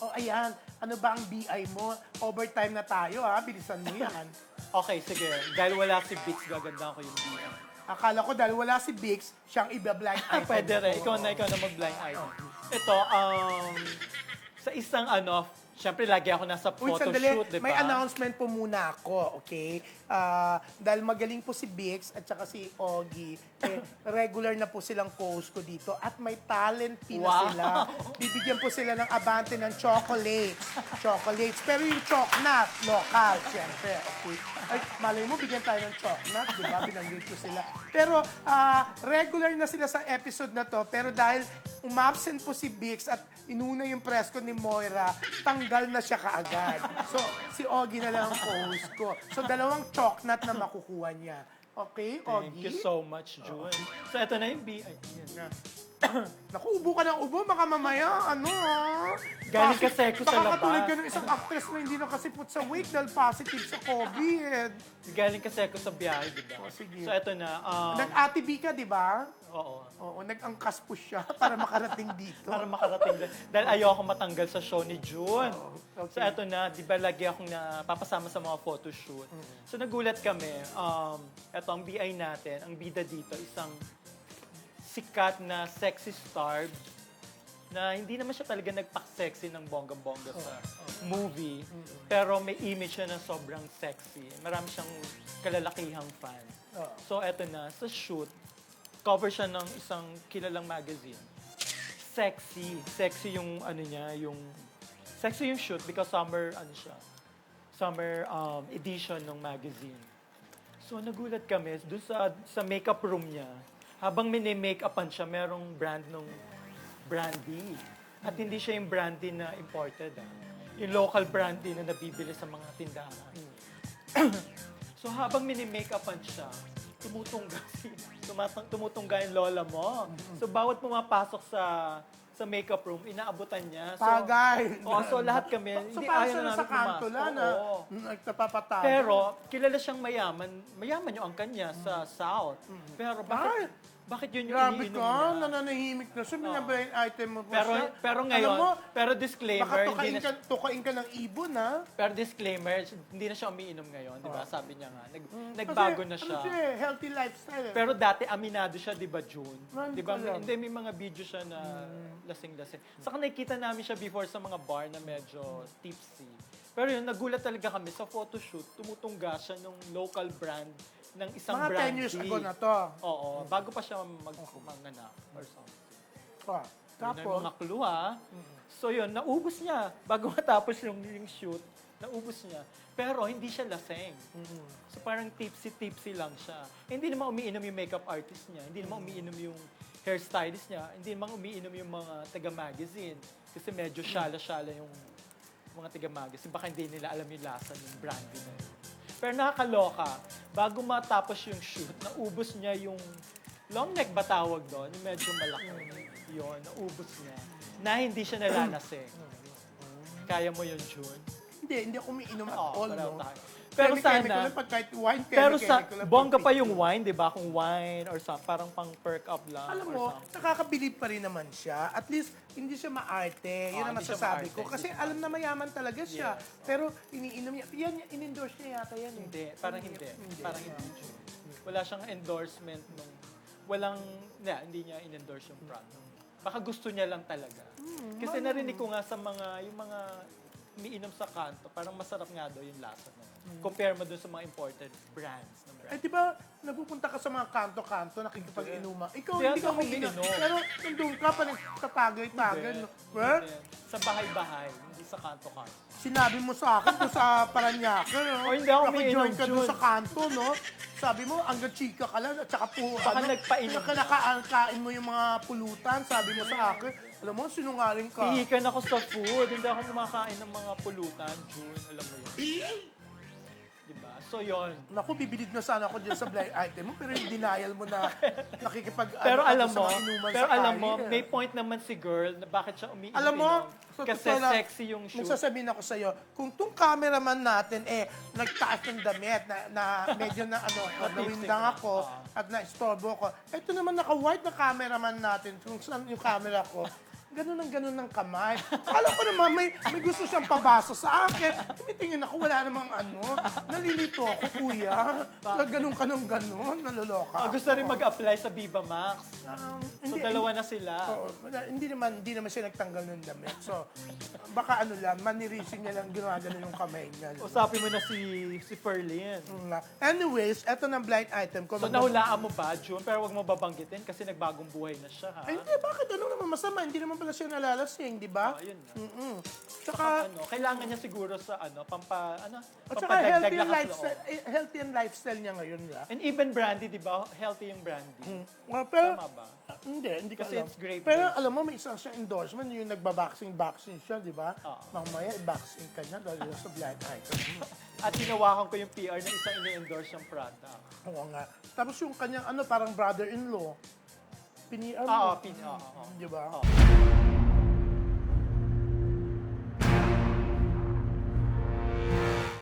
Oh, ayan. Ano ba ang BI mo? Overtime na tayo, ha? Bilisan mo yan. Okay, sige. Dahil wala si Bix, gaganda ko yung BI. Akala ko dahil wala si Bix, siyang iba-blind Ah, item. pwede rin. Ikaw na, ikaw na mag-blind item. Ito, um, sa isang ano, syempre lagi ako nasa Uy, sandali. photoshoot, di ba? May announcement po muna ako, okay? Ah, dahil magaling po si Bix at saka si Ogie, eh, regular na po silang host ko dito at may talent pin na Wow. sila. Bibigyan po sila ng abante ng chocolates. Chocolates. Pero yung chocnut, local, syempre. Okay. Ay, malay mo, bigyan tayo ng chocnut, di ba? Binanggit ko sila. Pero ah, regular na sila sa episode na to. Pero dahil umabsent po si Bix at inuna yung press ko ni Moira, tanggal na siya kaagad. So, si Ogie na lang ang host ko. So, dalawang chocnut na makukuha niya. Okay, Thank Ogie? you so much, June. So, ito na yung BI. Ayan. Naku, ubo ka ng ubo, baka mamaya, ano ah. Galing kasi ako sa Baka labas. katulad ka ng isang actress na hindi nakasipot sa wig dahil positive sa COVID. Galing kasi ako sa biyahe, di ba? Oh, sige. So, ito na. Um, Nag-ati ka, di ba? oo. Oo, nag-angkas po siya para makarating dito. Para makarating din. Dahil ayoko matanggal sa show ni June. okay. So, eto na, di ba lagi akong napapasama sa mga photoshoot. So, nagulat kami. Um, eto, ang BI natin, ang bida dito, isang sikat na sexy star na hindi naman siya talaga nagpak-sexy ng bonggang-bongga sa movie. Pero may image siya na sobrang sexy. Marami siyang kalalakihang fans. So, eto na, sa shoot, cover siya ng isang kilalang magazine. Sexy. Sexy yung ano niya, yung... Sexy yung shoot because summer, ano siya, summer um, edition ng magazine. So, nagulat kami, doon sa, sa makeup room niya, habang mini-makeupan siya, merong brand ng brandy. At hindi siya yung brandy na imported. Ah. Yung local brandy na nabibili sa mga tindahan. So habang mini-makeupan siya, tumutungga si tumatang, tumutungga yung lola mo. So bawat pumapasok sa sa makeup room, inaabutan niya. So, Tagay. Oh, so lahat kami, So, hindi parang ayaw siya na nasa namin kanto pumasok. lang na Oo. nagpapatay. Pero, kilala siyang mayaman. Mayaman yung angkan niya sa South. Pero bakit, bakit yun yung Grabe iniinom ka, niya? nananahimik na siya. Binablind item mo pa Pero, siya. pero Alam ngayon, mo, pero baka disclaimer, hindi tukain na, ka, tukain ka ng ibon, ha? pero disclaimer, hindi na siya umiinom ngayon, di ba? Sabi niya nga, nag, Kasi, nagbago na siya. Ano siya eh, healthy lifestyle. eh. Pero dati aminado siya, 'di ba, June? Man, 'Di ba? ko alam. Hindi may mga video siya na lasing-lasing. Saka nakita namin siya before sa mga bar na medyo tipsy. Pero yun, nagulat talaga kami sa photoshoot, tumutungga siya ng local brand ng isang Mga 10 brandy. years ago na to. Oo, bago pa siya mag manganak or something. Ah, ang Tapos, mga clue, ha? So yun, naubos niya. Bago matapos yung, yung shoot, naubos niya. Pero hindi siya laseng. So parang tipsy-tipsy lang siya. Hindi naman umiinom yung makeup artist niya. Hindi naman umiinom yung hairstylist niya. Hindi naman umiinom yung mga taga-magazine. Kasi medyo shala-shala yung mga taga-magazine. Baka hindi nila alam yung lasa ng brandy na yun. Pero nakakaloka, bago matapos yung shoot, naubos niya yung long neck ba tawag doon? Yung medyo malaki. Yun, naubos niya. Na hindi siya nalalasing. Kaya mo yun, June? hindi, hindi ako umiinom at Oo, all, no? tayo. Pero sana, lang, pag kahit wine, pero sa, bongga pa yung wine, di ba? Kung wine or some, parang pang perk up lang Alam mo, nakakabilib pa rin naman siya. At least, hindi siya maarte. Yun Ah, ang hindi siya masasabi maarte, ko. hindi Kasi siya alam na mayaman talaga siya. Pero iniinom niya. Yan, in-endorse niya yata yan eh. Hindi, parang hindi. Parang hindi. Wala siyang endorsement nung, walang, na, hindi niya in-endorse yung product. Baka gusto niya lang talaga. Hmm, Kasi narinig ko nga sa mga, yung mga umiinom sa kanto, parang masarap nga daw yung lasa na. Compare mo dun sa mga imported brands. Eh, brands. di ba, nagpupunta ka sa mga kanto-kanto, nakikipag-inuman. Ikaw, Kaya hindi ka umiinom. Pero, nandun ka pa, nagtatagay-tagay. no? Well. Sa bahay-bahay, hindi sa kanto-kanto. sinabi mo sa akin doon sa Paranaque, no? Oh, hindi ako umiinom, ka Jun. sa kanto, no? Sabi mo, hanggang chika ka lang, at saka po, Baka nagpainom ka. Nakakaan mo yung mga pulutan, sabi mo sa akin. Alam mo, sinungaling ka. Hihikan ako sa food. Hindi ako kumakain ng mga pulutan, June. Alam mo yun. Diba? So, yon. Naku, bibilid na sana ako dyan sa blind item mo, pero yung denial mo na nakikipag Pero ano alam sa mo, mga inuman pero sa alam mo, kalye. may point naman si girl na bakit siya umiinom. Alam mo, sa kasi totoo lang, sexy yung shoot. Magsasabihin ako sa'yo, kung tong cameraman natin eh, nagtaas ng damit na, na medyo na ano, nawindang na. ako at na-istorbo ko. Ito naman naka-white na cameraman natin, kung saan yung camera ko. Ganun ang ganun ng kamay. Akala ko naman may, may gusto siyang pabasa sa akin. Tumitingin ako, wala namang ano. Nalilito ako, kuya. Ganun ka ng ganun, naloloka. Ah, gusto rin mag-apply sa Viva Max. Um, So, dalawa na sila. Oo, wala- hindi naman hindi naman siya nagtanggal ng damit. So, baka ano lang, manirisin niya lang ginawa ganun yung kamay niya. Usapin mo na si si Ferlin. Mm. Anyways, eto ng blind item ko. So, Mag- nahulaan mo ba, June? Pero wag mo babanggitin kasi nagbagong buhay na siya, ha? Ay, hindi, bakit? Ano naman masama? Hindi naman pala siya nalalasing, di ba? Oh, ayun na. Mm-mm. Saka, Tsaka, ano, kailangan niya siguro sa ano, pampa, ano, at saka pampadagdag healthy ang lakas lifestyle, eh, healthy ang lifestyle niya ngayon, ya. And even Brandy, di ba? Healthy yung Brandy. Uh, pero, Tama ba? ah, hindi, hindi ko Kasi alam. it's grape Pero based. alam mo, may isang siya endorsement, yung nagbaboxing-boxing siya, di ba? Oo. Mamaya, i-boxing ka niya dahil sa blind item. At hinawakan ko yung PR ng isang ini-endorse yung product. Oo nga. Tapos yung kanyang, ano, parang brother-in-law, pinian Oo, mo. pin, oo, oo. Di ba? Oo.